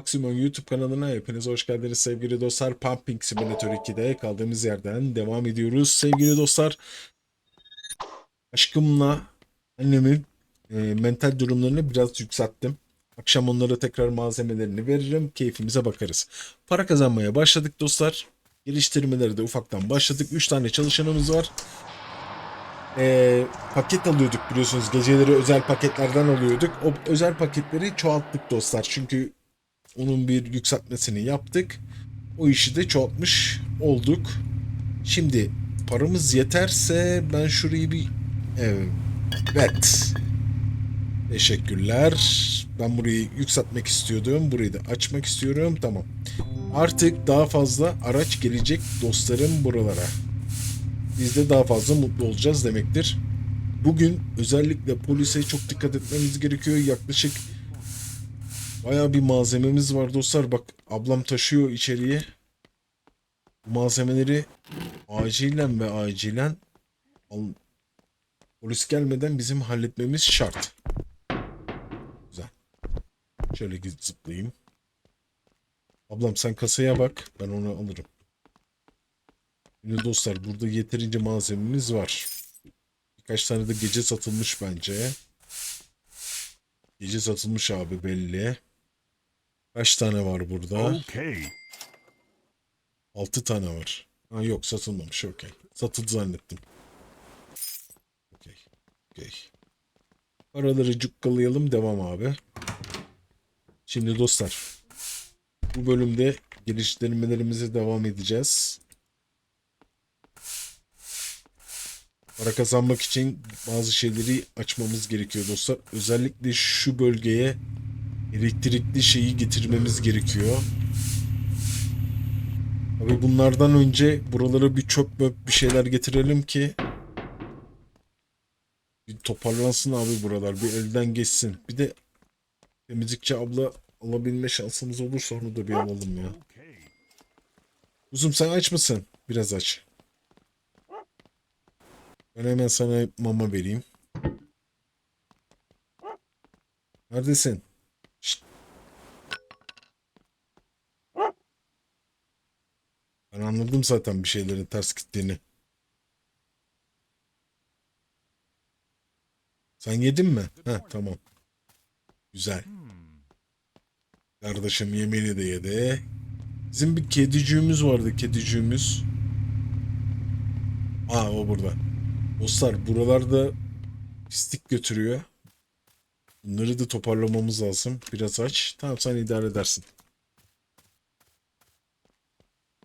Maximum YouTube kanalına hepiniz hoş geldiniz sevgili dostlar. Pumping Simulator 2'de kaldığımız yerden devam ediyoruz. Sevgili dostlar, aşkımla annemin e, mental durumlarını biraz yükselttim. Akşam onlara tekrar malzemelerini veririm, keyfimize bakarız. Para kazanmaya başladık dostlar. Geliştirmeleri de ufaktan başladık. 3 tane çalışanımız var. E, paket alıyorduk biliyorsunuz. Geceleri özel paketlerden alıyorduk. O özel paketleri çoğalttık dostlar. Çünkü onun bir yükseltmesini yaptık. O işi de çoğaltmış olduk. Şimdi paramız yeterse ben şurayı bir evet. Teşekkürler. Ben burayı yükseltmek istiyordum. Burayı da açmak istiyorum. Tamam. Artık daha fazla araç gelecek dostlarım buralara. Biz de daha fazla mutlu olacağız demektir. Bugün özellikle polise çok dikkat etmemiz gerekiyor. Yaklaşık Bayağı bir malzememiz var dostlar. Bak ablam taşıyor içeriye. Malzemeleri acilen ve acilen polis gelmeden bizim halletmemiz şart. Güzel. Şöyle git zıplayayım. Ablam sen kasaya bak. Ben onu alırım. Şimdi dostlar burada yeterince malzememiz var. Birkaç tane de gece satılmış bence. Gece satılmış abi belli. Kaç tane var burada? Okay. 6 tane var. Ha yok satılmamış okey. Satıldı zannettim. Okey. Okey. Paraları cukkalayalım devam abi. Şimdi dostlar. Bu bölümde geliştirmelerimize devam edeceğiz. Para kazanmak için bazı şeyleri açmamız gerekiyor dostlar. Özellikle şu bölgeye elektrikli şeyi getirmemiz gerekiyor. Abi bunlardan önce buralara bir çöp möp bir şeyler getirelim ki bir toparlansın abi buralar. Bir elden geçsin. Bir de temizlikçi abla alabilme şansımız olursa onu da bir alalım ya. Kuzum sen aç mısın? Biraz aç. Ben hemen sana mama vereyim. Neredesin? Şşt. Ben anladım zaten bir şeylerin ters gittiğini. Sen yedin mi? Heh, tamam. Güzel. Kardeşim yemeğini de yedi. Bizim bir kedicüğümüz vardı kedicüğümüz. Aa o burada. Dostlar buralarda pislik götürüyor. Bunları da toparlamamız lazım. Biraz aç. Tamam sen idare edersin.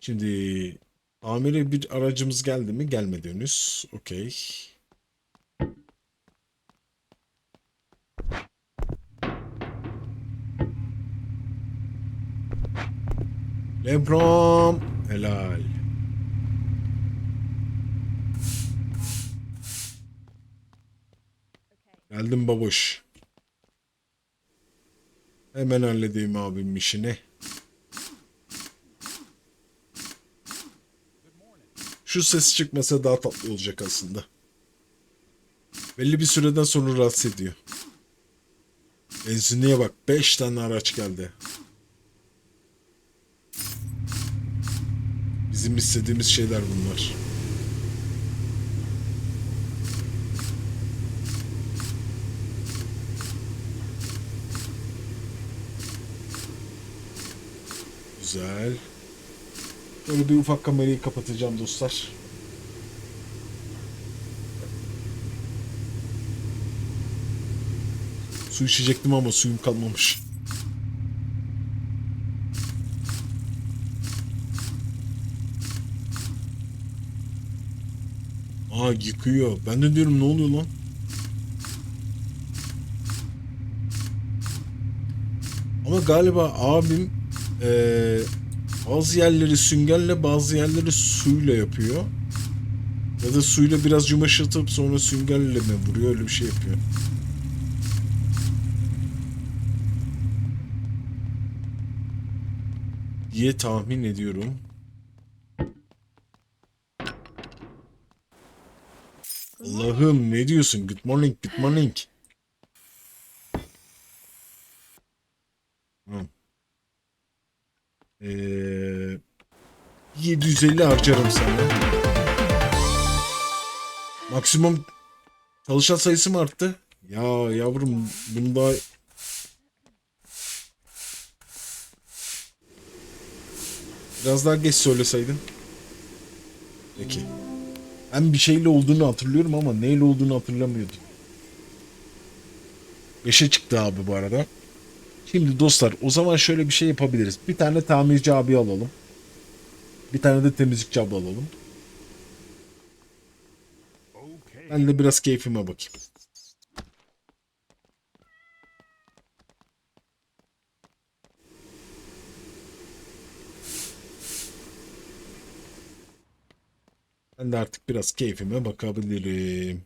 Şimdi tamire bir aracımız geldi mi? Gelmedi henüz. Okey. Lebron. Helal. Geldim babuş. Hemen halledeyim abim işini. Şu ses çıkmasa daha tatlı olacak aslında. Belli bir süreden sonra rahatsız ediyor. Benzinliğe bak. 5 tane araç geldi. Bizim istediğimiz şeyler bunlar. Güzel. Böyle bir ufak kamerayı kapatacağım dostlar. Su içecektim ama suyum kalmamış. Aa yıkıyor. Ben de diyorum ne oluyor lan? Ama galiba abim eee bazı yerleri süngerle bazı yerleri suyla yapıyor. Ya da suyla biraz yumuşatıp sonra süngerle mi vuruyor öyle bir şey yapıyor. diye tahmin ediyorum. Allah'ım ne diyorsun? Good morning, good morning. Hı. Ee, 750 harcarım sana. Maksimum çalışan sayısı mı arttı? Ya yavrum bunu daha Biraz daha geç söyleseydin. Peki. Ben bir şeyle olduğunu hatırlıyorum ama neyle olduğunu hatırlamıyordum. 5'e çıktı abi bu arada. Şimdi dostlar o zaman şöyle bir şey yapabiliriz. Bir tane tamirci abi alalım. Bir tane de temizlikçi abla alalım. Ben de biraz keyfime bakayım. Ben de artık biraz keyfime bakabilirim.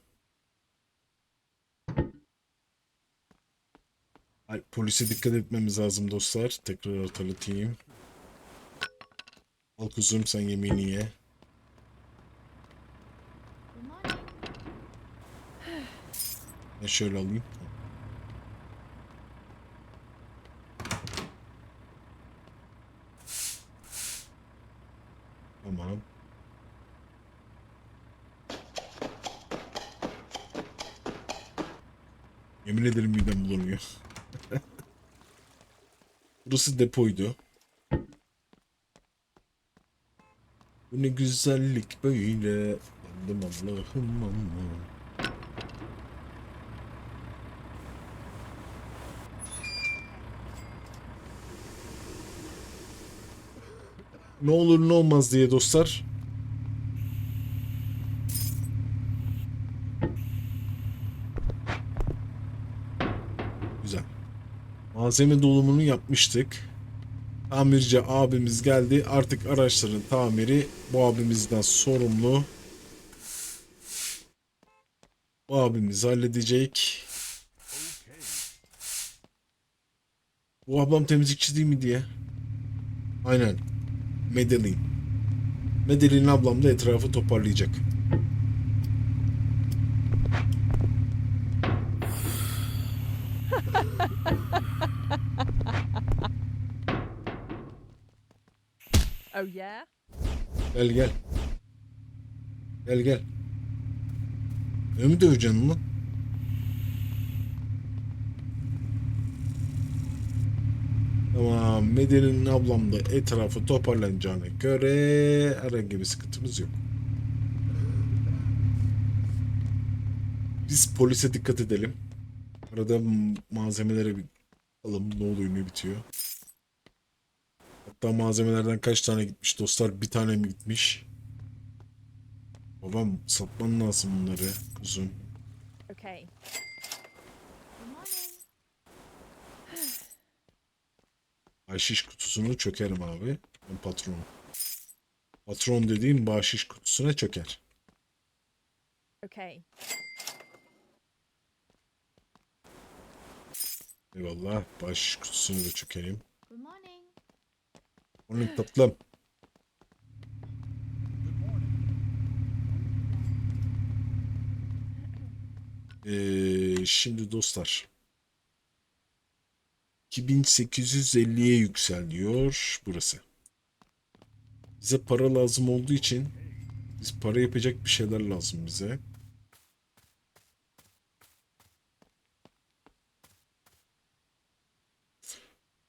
Ay, polise dikkat etmemiz lazım dostlar. Tekrar hatırlatayım. Al kuzum sen yemeğini ye. Ben şöyle alayım. Yemin ederim midem bulanıyor. Burası depoydu. Bu ne güzellik böyle. Yandım Allah'ım aman. Ne olur ne olmaz diye dostlar. Güzel. Malzeme dolumunu yapmıştık. Tamirci abimiz geldi. Artık araçların tamiri bu abimizden sorumlu. Bu abimiz halledecek. Bu ablam temizlikçi değil mi diye. Aynen. Medellin. Medellin ablam da etrafı toparlayacak. Gel gel. Gel gel. Beni mi döveceksin lan? Tamam. Meden'in ablam da etrafı toparlanacağına göre herhangi bir sıkıntımız yok. Biz polise dikkat edelim. Arada malzemelere bir bakalım ne oluyor ne bitiyor. Hatta malzemelerden kaç tane gitmiş dostlar? Bir tane mi gitmiş? Babam satman lazım bunları uzun. Okay. Bahşiş kutusunu çökerim abi. Ben patronum. Patron dediğim bahşiş kutusuna çöker. Okay. Eyvallah. Bahşiş kutusunu da çökerim. Morning. Tatlım. Ee, şimdi dostlar. 2850'ye yükseliyor burası. Bize para lazım olduğu için biz para yapacak bir şeyler lazım bize.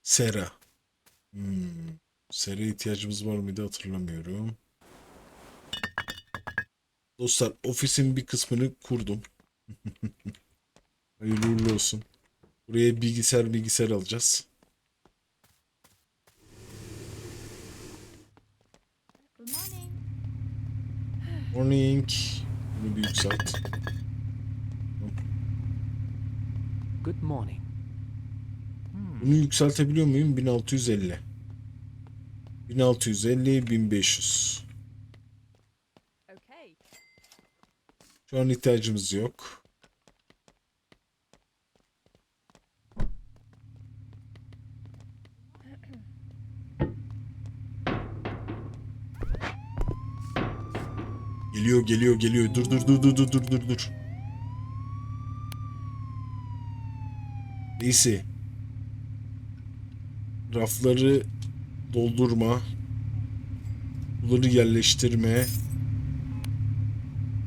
Sera. Hmm. Sera ihtiyacımız var mıydı hatırlamıyorum. Dostlar ofisin bir kısmını kurdum. Hayırlı uğurlu olsun. Buraya bilgisayar bilgisayar alacağız. Morning. Bunu bir yükselt. Good morning. Bunu yükseltebiliyor muyum? 1650. 1650, 1500. Okay. Şu an ihtiyacımız yok. Geliyor geliyor geliyor. Dur dur dur dur dur dur dur dur. Neyse. Rafları doldurma, bunları yerleştirme.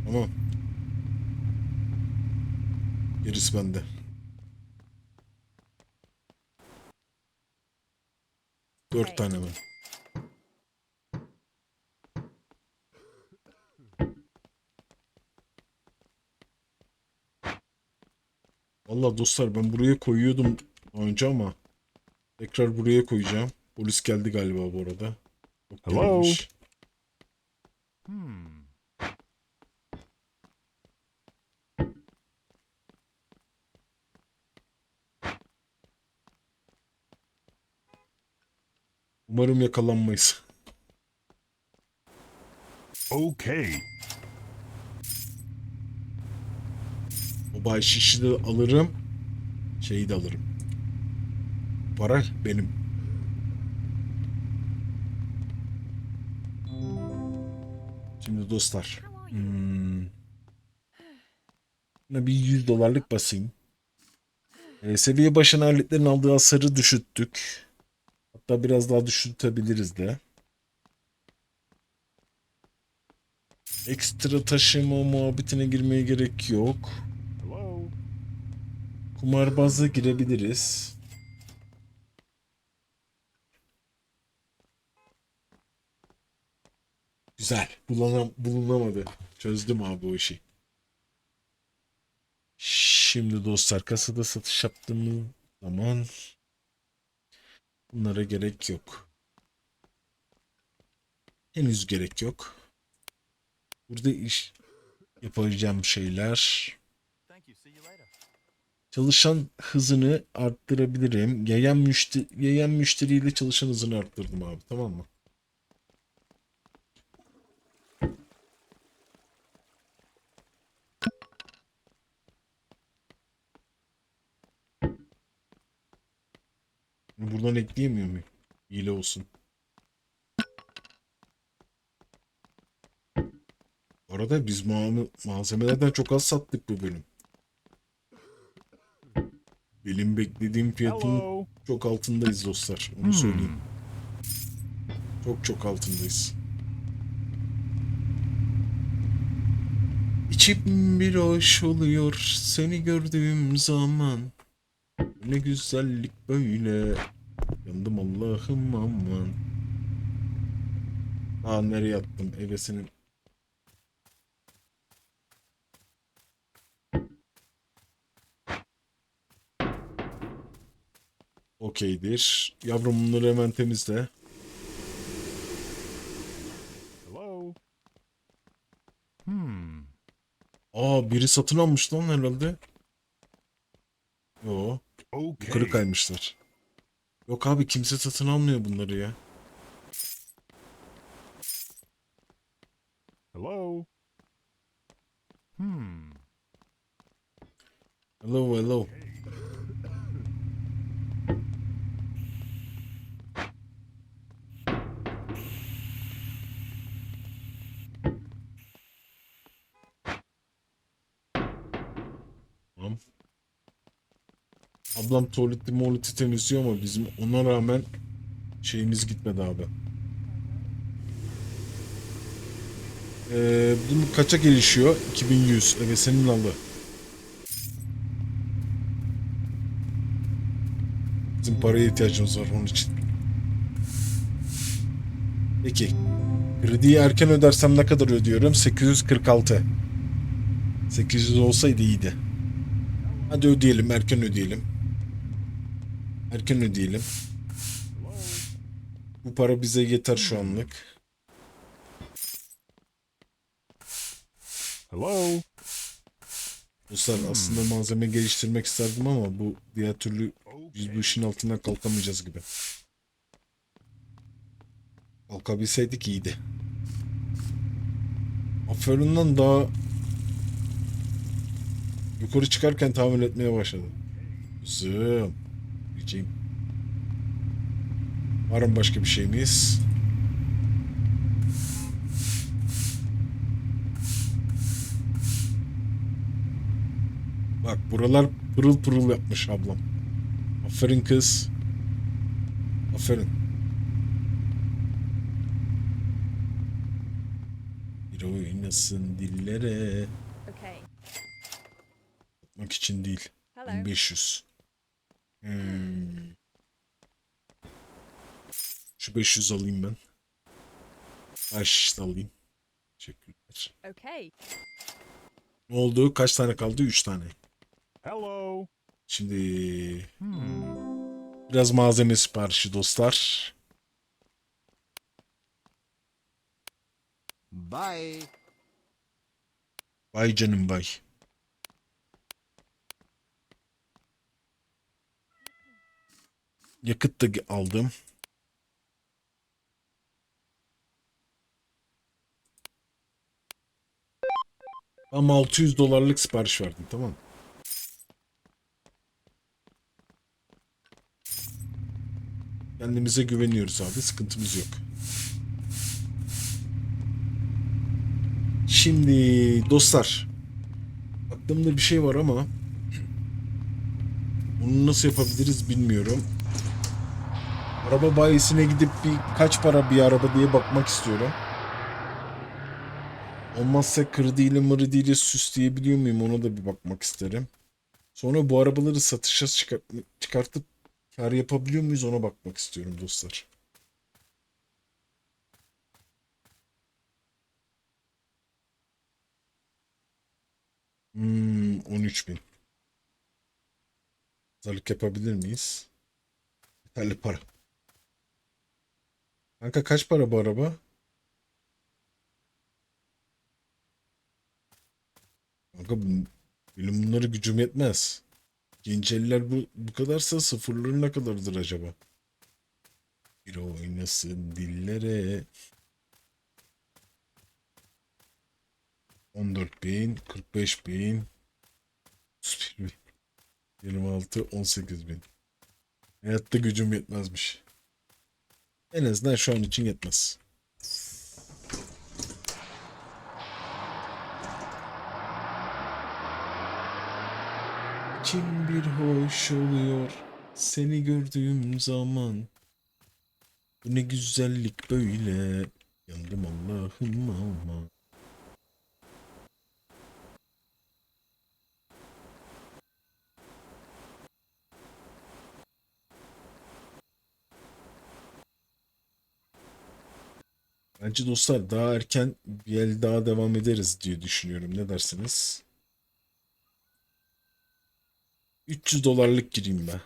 Tamam. Gerisi bende. Dört tane mi? Valla dostlar ben buraya koyuyordum önce ama tekrar buraya koyacağım. Polis geldi galiba bu arada. Yok, Hello? Hmm. Umarım yakalanmayız. Okay. O bahşişi de alırım. Şeyi de alırım. Para benim. Dostlar. Hmm. Buna bir 100 dolarlık basayım. Ee, seviye başına aletlerin aldığı hasarı düşüttük. Hatta biraz daha düşürtebiliriz de. Ekstra taşıma muhabbetine girmeye gerek yok. Kumarbaza girebiliriz. Güzel. Bulunam bulunamadı. Çözdüm abi o işi. Şimdi dostlar kasada satış yaptığımız zaman bunlara gerek yok. Henüz gerek yok. Burada iş yapacağım şeyler. Çalışan hızını arttırabilirim. Yayan müşteri, yayan müşteriyle çalışan hızını arttırdım abi. Tamam mı? Buradan ekleyemiyor muyum? Hile olsun. Bu arada biz ma- malzemelerden çok az sattık bu bölüm. Benim beklediğim fiyatın Hello. çok altındayız dostlar. Onu Hmm. söyleyeyim. Çok çok altındayız. İçim bir hoş oluyor seni gördüğüm zaman. Ne güzellik böyle. Yandım Allah'ım aman. Aa nereye attım evesinin. Okeydir. Yavrum bunları hemen temizle. Hello. Hmm. Aa biri satın almış lan herhalde. Yo. Okay. Yukarı kaymışlar. Yok abi kimse satın almıyor bunları ya. Hello. Hmm. Hello hello. Ablam tuvaleti muvaleti temizliyor ama bizim ona rağmen şeyimiz gitmedi abi. Ee, bunu kaça gelişiyor? 2100. Evet senin alı. Bizim paraya ihtiyacımız var onun için. Peki. Krediyi erken ödersem ne kadar ödüyorum? 846. 800 olsaydı iyiydi. Hadi ödeyelim, erken ödeyelim. Erken ödeyelim. Bu para bize yeter şu anlık. Hello. Dostlar aslında malzeme geliştirmek isterdim ama bu diğer türlü biz bu işin altından kalkamayacağız gibi. Kalkabilseydik iyiydi. Aferin'den daha yukarı çıkarken tahmin etmeye başladım. Kızım bekleyeyim. Var mı başka bir şeyimiz? Bak buralar pırıl pırıl yapmış ablam. Aferin kız. Aferin. Bir oynasın dillere. Yapmak için değil. 1500. Hmm. Şu 500 alayım ben. Da alayım. Teşekkürler. Okay. Ne oldu? Kaç tane kaldı? 3 tane. Hello. Şimdi Hmm. biraz malzeme siparişi dostlar. Bye. Vay canım vay. Yakıt da aldım. Ama 600 dolarlık sipariş verdim tamam mı? Kendimize güveniyoruz abi sıkıntımız yok. Şimdi dostlar aklımda bir şey var ama bunu nasıl yapabiliriz bilmiyorum. Araba bayisine gidip bir kaç para bir araba diye bakmak istiyorum. Olmazsa kırdiyle mırdiyle süsleyebiliyor muyum ona da bir bakmak isterim. Sonra bu arabaları satışa çıkart çıkartıp kar yapabiliyor muyuz ona bakmak istiyorum dostlar. Hmm, 13 bin. Pazarlık yapabilir miyiz? Yeterli para. Kanka kaç para bu araba? Kanka benim bunları gücüm yetmez. Gençeliler bu, bu kadarsa sıfırları ne kadardır acaba? Bir oynasın dillere. 14 bin, 45 bin, 31 bin, 26, 18 bin. Hayatta gücüm yetmezmiş. En azından şu an için yetmez. İçim bir hoş oluyor seni gördüğüm zaman. Bu ne güzellik böyle. Yandım Allah'ım ama. Bence dostlar daha erken bir el daha devam ederiz diye düşünüyorum. Ne dersiniz? 300 dolarlık gireyim ben.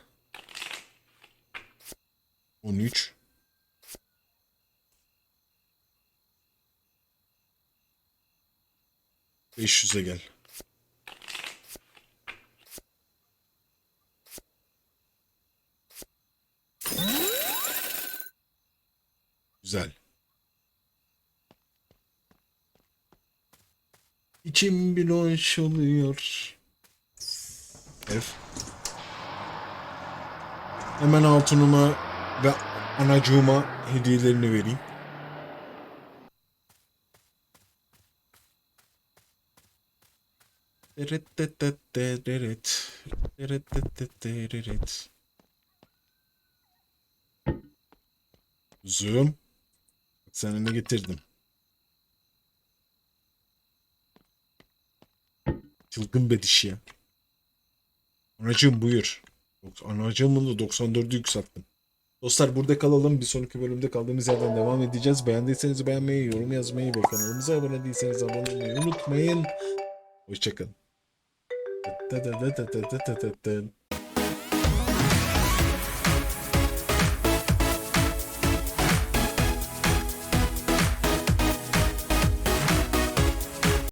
13. Beş yüze gel. Güzel. İçim bir hoş oluyor. F. Hemen hatunuma ve anacığıma hediyelerini vereyim. Deret deret. Bak sana ne getirdim. Çılgın bediş ya. Anacığım buyur. Anacığımın da 94'ü yükselttim. Dostlar burada kalalım. Bir sonraki bölümde kaldığımız yerden devam edeceğiz. Beğendiyseniz beğenmeyi, yorum yazmayı ve kanalımıza abone değilseniz abone olmayı unutmayın. Hoşçakalın.